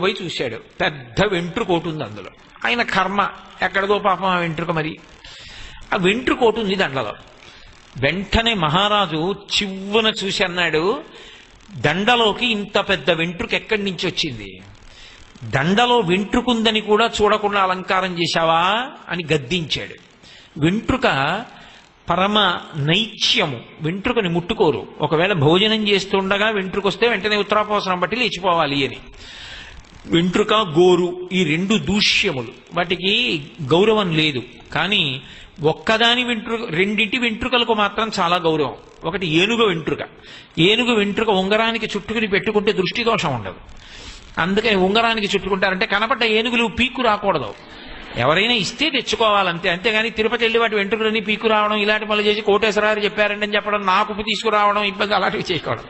పోయి చూశాడు. పెద్ద వెంట్రుకోటు ఉంది అందులో. ఆయన కర్మ. ఎక్కడదో పాపం ఆ వెంట్రుక మరి. ఆ వెంట్రుకోటు ఉంది దండలో. వెంటనే మహారాజు చివ్వున చూసి అన్నాడు దండలోకి ఇంత పెద్ద వెంట్రుక ఎక్కడి నుంచి వచ్చింది? దండలో వెంట్రుకుందని కూడా చూడకుండా అలంకారం చేశావా? అని గద్దించాడు. వెంట్రుక పరమ నైత్యము వెంట్రుకని ముట్టుకోరు. ఒకవేళ భోజనం చేస్తుండగా వెంట్రుకొస్తే వెంటనే ఉత్తరాపవసరం బట్టి లేచిపోవాలి అని. వెంట్రుక గోరు ఈ రెండు దూష్యములు. వాటికి గౌరవం లేదు. కానీ ఒక్కదాని వెంట్రుక రెండింటి వెంట్రుకలకు మాత్రం చాలా గౌరవం. ఒకటి ఏనుగు వెంట్రుక. ఏనుగు వెంట్రుక ఉంగరానికి చుట్టుకుని పెట్టుకుంటే దృష్టి దోషం ఉండదు. అందుకని ఉంగరానికి చుట్టుకుంటారంటే కనపడ్డ ఏనుగులు పీకు రాకూడదు. ఎవరైనా ఇస్తే తెచ్చుకోవాలంతే. అంతేగాని తిరుపతి వెళ్ళి వాటి వెంట్రుకలన్నీ పీకు రావడం ఇలాంటి మళ్ళీ చేసి కోటేశ్వరారు చెప్పారండి అని చెప్పడం నాకు తీసుకురావడం ఇబ్బంది అలాంటివి చేయకూడదు.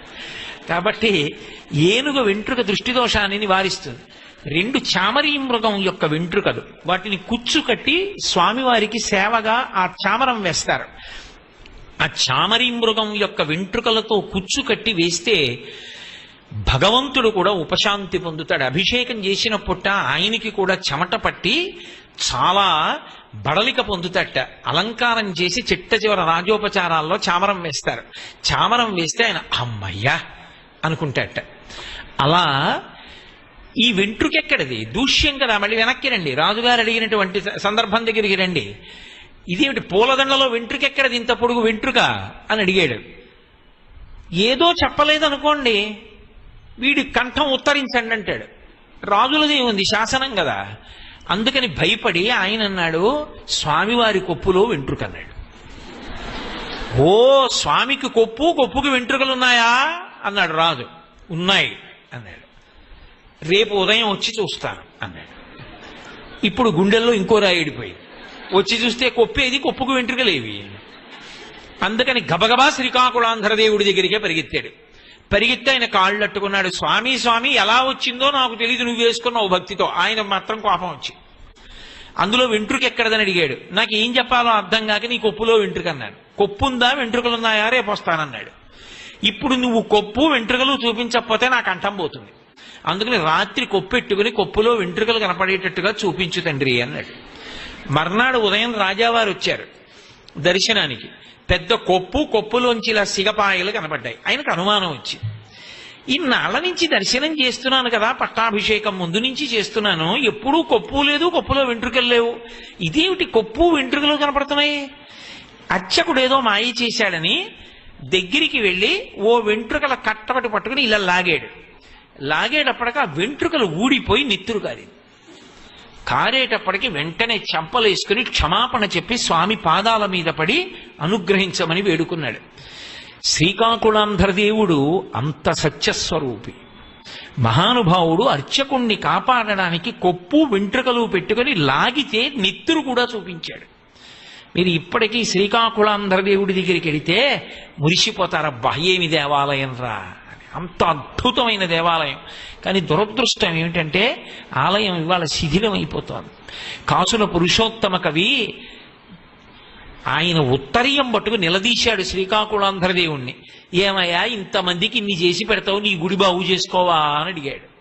కాబట్టి ఏనుగు వెంట్రుక దృష్టి దోషాన్ని నివారిస్తుంది. రెండు చామరీ మృగం యొక్క వెంట్రుకలు. వాటిని కుచ్చు కట్టి స్వామివారికి సేవగా ఆ చామరం వేస్తారు. ఆ చామరీ మృగం యొక్క వెంట్రుకలతో కుచ్చు కట్టి వేస్తే భగవంతుడు కూడా ఉపశాంతి పొందుతాడు. అభిషేకం చేసినప్పుట ఆయనకి కూడా చెమట పట్టి చాలా బడలిక పొందుతట. అలంకారం చేసి చిట్ట చివర రాజోపచారాల్లో చామరం వేస్తారు. చామరం వేస్తే ఆయన అమ్మయ్యా! అనుకుంటాట. అలా ఈ వెంట్రుకెక్కడిది? దూష్యం కదా మళ్ళీ వెనక్కి రండి. రాజుగారు అడిగినటువంటి సందర్భం దగ్గరికి రండి. ఇదేమిటి పూలదండలో వెంట్రుకెక్కడది ఇంత పొడుగు వెంట్రుక అని అడిగాడు. ఏదో చెప్పలేదనుకోండి వీడి కంఠం ఉత్తరించండి అంటాడు. రాజులది ఉంది శాసనం కదా. అందుకని భయపడి ఆయన అన్నాడు స్వామివారి కొప్పులో వెంట్రుక అన్నాడు. ఓ స్వామికి కొప్పు కొప్పుకి వెంట్రుకలు ఉన్నాయా అన్నాడు రాజు ఉన్నాయి అన్నాడు. రేపు ఉదయం వచ్చి చూస్తాను అన్నాడు. ఇప్పుడు గుండెల్లో ఇంకో రాయిడిపోయింది వచ్చి చూస్తే కొప్పేది కొప్పుకు వెంట్రుకలేవి అందుకని గబగబా శ్రీకాకుళాంధ్రదేవుడి దగ్గరికే పరిగెత్తాడు. పరిగెత్తి ఆయన కాళ్ళు అట్టుకున్నాడు. స్వామి స్వామి ఎలా వచ్చిందో నాకు తెలియదు నువ్వు వేసుకున్నావు భక్తితో. ఆయన మాత్రం కోపం వచ్చి. అందులో వెంట్రుక ఎక్కడదని అడిగాడు. నాకు ఏం చెప్పాలో అర్థం కాక నీ కొప్పులో వెంట్రుక అన్నాడు. కొప్పు ఉందా వెంట్రుకలు ఉన్నాయా రేపు వస్తానన్నాడు. ఇప్పుడు నువ్వు కొప్పు వెంట్రుకలు చూపించకపోతే నాకు కంఠం పోతుంది. అందుకని రాత్రి కొప్పెట్టుకుని కొప్పులో వెంట్రుకలు కనపడేటట్టుగా చూపించు తండ్రి అన్నాడు. మర్నాడు ఉదయం రాజావారు వచ్చారు దర్శనానికి. పెద్ద కొప్పు కొప్పులోంచి ఇలా సిగపాయలు కనపడ్డాయి. ఆయనకు అనుమానం వచ్చింది ఇన్నాళ్ళ నుంచి దర్శనం చేస్తున్నాను కదా పట్టాభిషేకం ముందు నుంచి చేస్తున్నాను. ఎప్పుడూ కొప్పు లేదు కొప్పులో వెంట్రుకలు లేవు. ఇదేమిటి కొప్పు వెంట్రుకలు కనపడుతున్నాయి? అర్చకుడు ఏదో మాయ చేశాడని దగ్గరికి వెళ్ళి ఓ వెంట్రుకల కట్టబడి పట్టుకుని ఇలా లాగాడు. లాగేటప్పటికి ఆ వెంట్రుకలు ఊడిపోయి నెత్తురు కారింది. కారేటప్పటికి వెంటనే చెంపలేసుకుని క్షమాపణ చెప్పి స్వామి పాదాల మీద పడి అనుగ్రహించమని వేడుకున్నాడు. శ్రీకాకుళాంధ్రదేవుడు అంత సత్యస్వరూపి. మహానుభావుడు అర్చకుణ్ణి కాపాడడానికి కొప్పు వెంట్రుకలు పెట్టుకొని లాగితే నెత్తురు కూడా చూపించాడు. మీరు ఇప్పటికీ శ్రీకాకుళాంధ్రదేవుడి దగ్గరికి వెళితే మురిసిపోతారబ్బా ఏమి దేవాలయం రా? అంత అద్భుతమైన దేవాలయం. కానీ దురదృష్టం ఏమిటంటే ఆలయం ఇవాళ శిథిలం అయిపోతోంది కాసుల పురుషోత్తమ కవి ఆయన ఉత్తరీయం పట్టుకు నిలదీశాడు శ్రీకాకుళాంధ్రదేవుణ్ణి ఏమయ్యా ఇంతమందికి ఇన్ని చేసి పెడతావు నీ గుడి బాగు చేసుకోవా? అని అడిగాడు.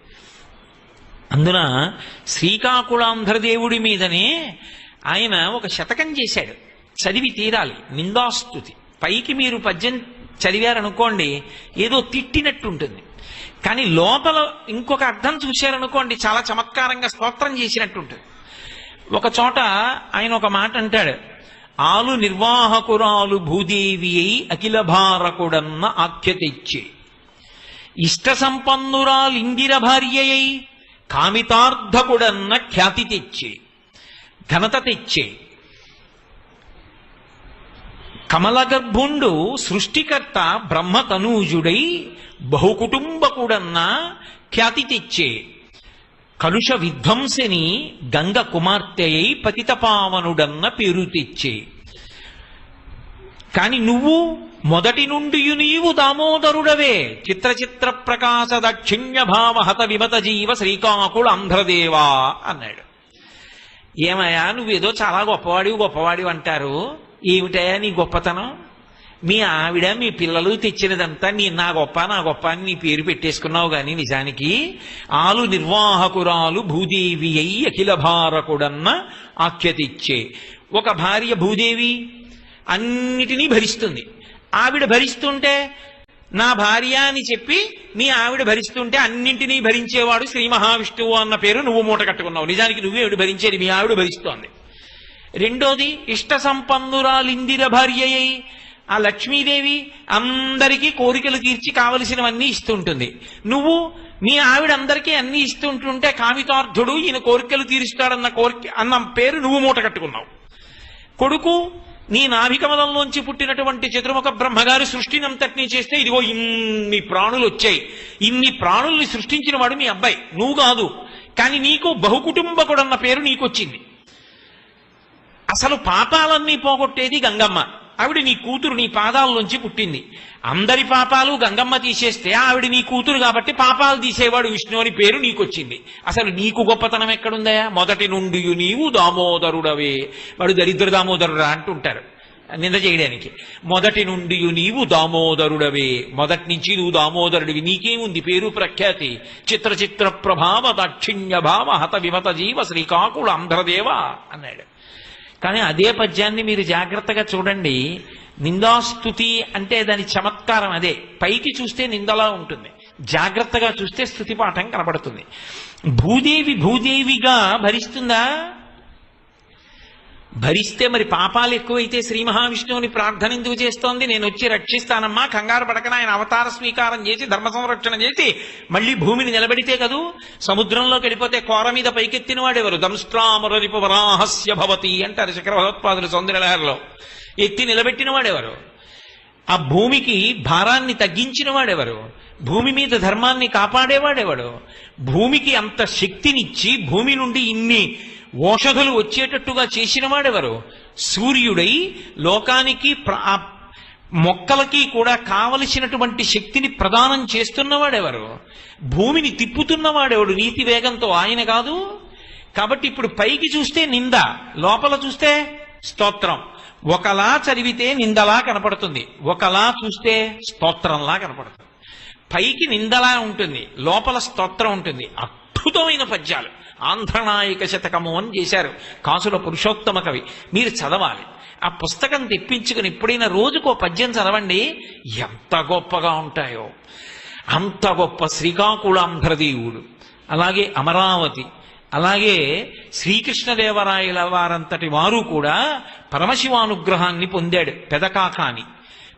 అందున శ్రీకాకుళాంధ్రదేవుడి మీదనే ఆయన ఒక శతకం చేశాడు. చదివి తీరాలి. నిందాస్తుతి. పైకి మీరు పద్యం చదివారనుకోండి ఏదో తిట్టినట్టు ఉంటుంది కానీ లోపల ఇంకొక అర్థం చూశారనుకోండి చాలా చమత్కారంగా స్తోత్రం చేసినట్టు ఉంటుంది ఒక చోట ఆయన ఒక మాట అంటాడు. ఆలు నిర్వాహకురాలు భూదేవి అయి అఖిల భారకుడన్న ఆఖ్య తెచ్చి ఇష్ట సంపన్నురాలింగిర భార్యయై కామితార్థకుడన్న ఖ్యాతి తెచ్చే ఘనత తెచ్చే కమలగర్భుండు సృష్టికర్త బ్రహ్మతనూజుడై బహుకుటుంబకుడన్న ఖ్యాతి తెచ్చే కలుష విధ్వంసిని గంగ కుమార్తెయై పతితపావనుడన్న పేరు తెచ్చే కాని నువ్వు మొదటి నుండి నీవు దామోదరుడవే. చిత్ర చిత్ర ప్రకాశ దక్షిణ్య భావ హత విమత జీవ శ్రీకాకుళ ఆంధ్రదేవా అన్నాడు. ఏమయ్యా నువ్వేదో చాలా గొప్పవాడివి గొప్పవాడివి అంటారు. ఏమిటయా నీ గొప్పతనం? మీ ఆవిడ మీ పిల్లలు తెచ్చినదంతా నీ నా గొప్ప నా గొప్ప అని నీ పేరు పెట్టేసుకున్నావు గాని నిజానికి ఆలు నిర్వాహకురాలు భూదేవి అయి అఖిల భారకుడన్న ఆఖ్యతిచ్చే ఒక భార్య భూదేవి అన్నిటినీ భరిస్తుంది. ఆవిడ భరిస్తుంటే నా భార్య అని చెప్పి మీ ఆవిడ భరిస్తుంటే అన్నింటినీ భరించేవాడు శ్రీ మహావిష్ణువు అన్న పేరు నువ్వు మూట కట్టుకున్నావు. నిజానికి నువ్వే ఆవిడ భరించేది మీ ఆవిడ భరిస్తోంది. రెండోది ఇష్ట సంపన్నురాలిందిర భార్య అయి ఆ లక్ష్మీదేవి అందరికీ కోరికలు తీర్చి కావలసినవన్నీ ఇస్తుంటుంది. నువ్వు మీ ఆవిడ అందరికీ అన్ని ఇస్తుంటుంటే కామితార్థుడు ఈయన కోరికలు తీరుస్తాడన్న కోరిక అన్న పేరు నువ్వు మూట కట్టుకున్నావు. కొడుకు నీ నాభికమలంలోంచి పుట్టినటువంటి చతుర్ముఖ బ్రహ్మగారి సృష్టినంతటినీ చేస్తే ఇదిగో ఇన్ని ప్రాణులు వచ్చాయి ఇన్ని ప్రాణుల్ని సృష్టించిన వాడు మీ అబ్బాయి. నువ్వు కాదు. కానీ నీకు బహుకుటుంబకుడన్న పేరు నీకొచ్చింది. అసలు పాపాలన్నీ పోగొట్టేది గంగమ్మ. ఆవిడ నీ కూతురు నీ పాదాల్లోంచి పుట్టింది. అందరి పాపాలు గంగమ్మ తీసేస్తే ఆవిడ నీ కూతురు కాబట్టి పాపాలు తీసేవాడు విష్ణు అని పేరు నీకొచ్చింది. అసలు నీకు గొప్పతనం ఎక్కడుందయా మొదటి నుండి నీవు దామోదరుడవే. వాడు దరిద్ర దామోదరుడా అంటుంటారు. నింద చేయడానికి. మొదటి నుండి నీవు దామోదరుడవే. మొదటి నుంచి నువ్వు దామోదరుడివి. నీకేముంది? పేరు ప్రఖ్యాతి. చిత్ర చిత్ర ప్రభావ దాక్షిణ్య భావ హత విమత జీవ శ్రీకాకుళ అంధ్రదేవ అన్నాడు. కానీ అదే పద్యాన్ని మీరు జాగ్రత్తగా చూడండి. నిందాస్తుతి అంటే దాని చమత్కారం అదే. పైకి చూస్తే నిందలా ఉంటుంది. జాగ్రత్తగా చూస్తే స్థుతి పాఠం కనబడుతుంది. భూదేవి భూదేవిగా భరిస్తుందా? భరిస్తే మరి పాపాలు ఎక్కువైతే శ్రీ మహావిష్ణువుని ప్రార్థన ఎందుకు చేస్తోంది? నేను వచ్చి రక్షిస్తానమ్మా కంగారు పడకన ఆయన అవతార స్వీకారం చేసి ధర్మ సంరక్షణ చేసి మళ్ళీ భూమిని నిలబెడితే కదూ? సముద్రంలోకి వెళ్ళిపోతే కోర మీద పైకెత్తిన వాడెవరు? దంష్ట్రామరరిపు వరాహస్య భవతి అంటారు శంకర భగవత్పాదులు సౌందర్యలహరిలో. ఎత్తి నిలబెట్టిన వాడెవరు? ఆ భూమికి భారాన్ని తగ్గించిన వాడెవరు? భూమి మీద ధర్మాన్ని కాపాడేవాడెవడు భూమికి అంత శక్తినిచ్చి భూమి నుండి ఇన్ని ఓషధులు వచ్చేటట్టుగా చేసిన వాడెవరు? సూర్యుడై లోకానికి ఆ మొక్కలకి కూడా కావలసినటువంటి శక్తిని ప్రదానం చేస్తున్నవాడెవరు భూమిని తిప్పుతున్నవాడెవడు నీతి వేగంతో ఆయన కాదు. కాబట్టి ఇప్పుడు పైకి చూస్తే నింద లోపల చూస్తే స్తోత్రం. ఒకలా చదివితే నిందలా కనపడుతుంది. ఒకలా చూస్తే స్తోత్రంలా కనపడుతుంది. పైకి నిందలా ఉంటుంది. లోపల స్తోత్రం ఉంటుంది. అద్భుతమైన పద్యాలు. ఆంధ్రనాయక శతకము అని చేశారు కాసుల పురుషోత్తమ కవి. మీరు చదవాలి. ఆ పుస్తకం తెప్పించుకుని ఎప్పుడైనా రోజుకో పద్యం చదవండి. ఎంత గొప్పగా ఉంటాయో. అంత గొప్ప శ్రీకాకుళాంధ్రదేవుడు. అలాగే అమరావతి. అలాగే శ్రీకృష్ణదేవరాయల వారంతటి వారు కూడా పరమశివానుగ్రహాన్ని పొందాడు పెదకాకాని.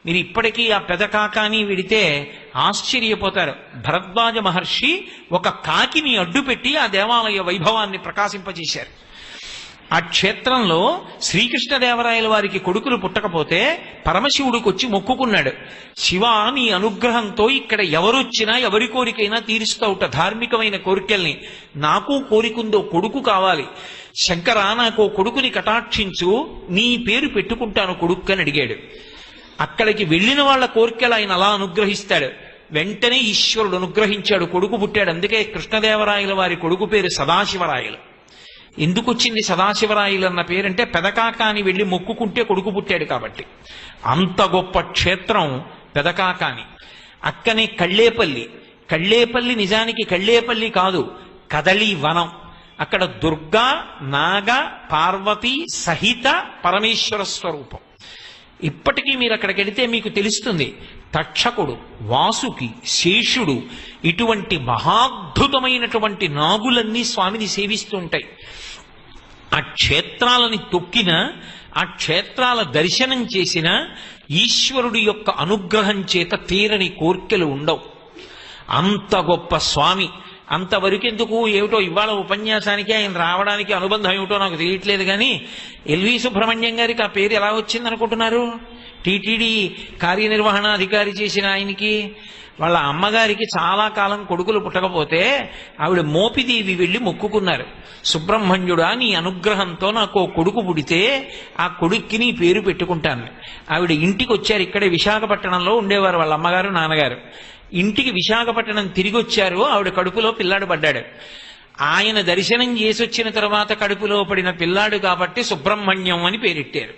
మీరు ఇప్పటికీ ఆ పెద కాకాని విడితే ఆశ్చర్యపోతారు. భరద్వాజ మహర్షి ఒక కాకిని అడ్డుపెట్టి ఆ దేవాలయ వైభవాన్ని ప్రకాశింపజేశారు. ఆ క్షేత్రంలో శ్రీకృష్ణదేవరాయల వారికి కొడుకులు పుట్టకపోతే పరమశివుడికి వచ్చి మొక్కుకున్నాడు. శివ నీ అనుగ్రహంతో ఇక్కడ ఎవరొచ్చినా ఎవరి కోరికైనా తీరుస్తావుట ధార్మికమైన కోరికల్ని. నాకు కోరికుందో కొడుకు కావాలి. శంకరా నాకు ఓ కొడుకుని కటాక్షించు నీ పేరు పెట్టుకుంటాను కొడుకు అని అడిగాడు. అక్కడికి వెళ్ళిన వాళ్ళ కోరికలు ఆయన అలా అనుగ్రహిస్తాడు. వెంటనే ఈశ్వరుడు అనుగ్రహించాడు కొడుకు పుట్టాడు. అందుకే కృష్ణదేవరాయల వారి కొడుకు పేరు సదాశివరాయలు. ఎందుకు వచ్చింది సదాశివరాయలు అన్న పేరంటే పెదకాకాని వెళ్ళి మొక్కుకుంటే కొడుకు పుట్టాడు కాబట్టి. అంత గొప్ప క్షేత్రం పెదకాకాని అక్కనే కళ్ళేపల్లి. కళ్ళేపల్లి నిజానికి కళ్ళేపల్లి కాదు కదలీ వనం. అక్కడ దుర్గా నాగ పార్వతి సహిత పరమేశ్వర స్వరూపం. ఇప్పటికీ మీరు అక్కడికి వెళితే మీకు తెలుస్తుంది తక్షకుడు వాసుకి శేషుడు ఇటువంటి మహాద్భుతమైనటువంటి నాగులన్నీ స్వామిని సేవిస్తూ ఉంటాయి. ఆ క్షేత్రాలని తొక్కిన ఆ క్షేత్రాల దర్శనం చేసిన ఈశ్వరుడి యొక్క అనుగ్రహం చేత తీరని కోర్కెలు ఉండవు. అంత గొప్ప స్వామి అంతవరకెందుకు? ఏమిటో ఇవాళ ఉపన్యాసానికి ఆయన రావడానికి అనుబంధం ఏమిటో నాకు తెలియట్లేదు కానీ ఎల్వి సుబ్రహ్మణ్యం గారికి ఆ పేరు ఎలా వచ్చింది అనుకుంటున్నారు టీటీడీ కార్యనిర్వహణాధికారి చేసిన ఆయనకి వాళ్ళ అమ్మగారికి చాలా కాలం కొడుకులు పుట్టకపోతే ఆవిడ మోపిదేవి వెళ్ళి మొక్కుకున్నారు. సుబ్రహ్మణ్యుడా నీ అనుగ్రహంతో నాకు ఓ కొడుకు పుడితే ఆ కొడుక్కి నీ పేరు పెట్టుకుంటాను. ఆవిడ ఇంటికి వచ్చారు ఇక్కడే విశాఖపట్నంలో ఉండేవారు వాళ్ళ అమ్మగారు నాన్నగారు. ఇంటికి విశాఖపట్నం తిరిగి వచ్చారు ఆవిడ కడుపులో పిల్లాడు పడ్డాడు. ఆయన దర్శనం చేసి వచ్చిన తర్వాత కడుపులో పడిన పిల్లాడు కాబట్టి సుబ్రహ్మణ్యం అని పేరెట్టారు.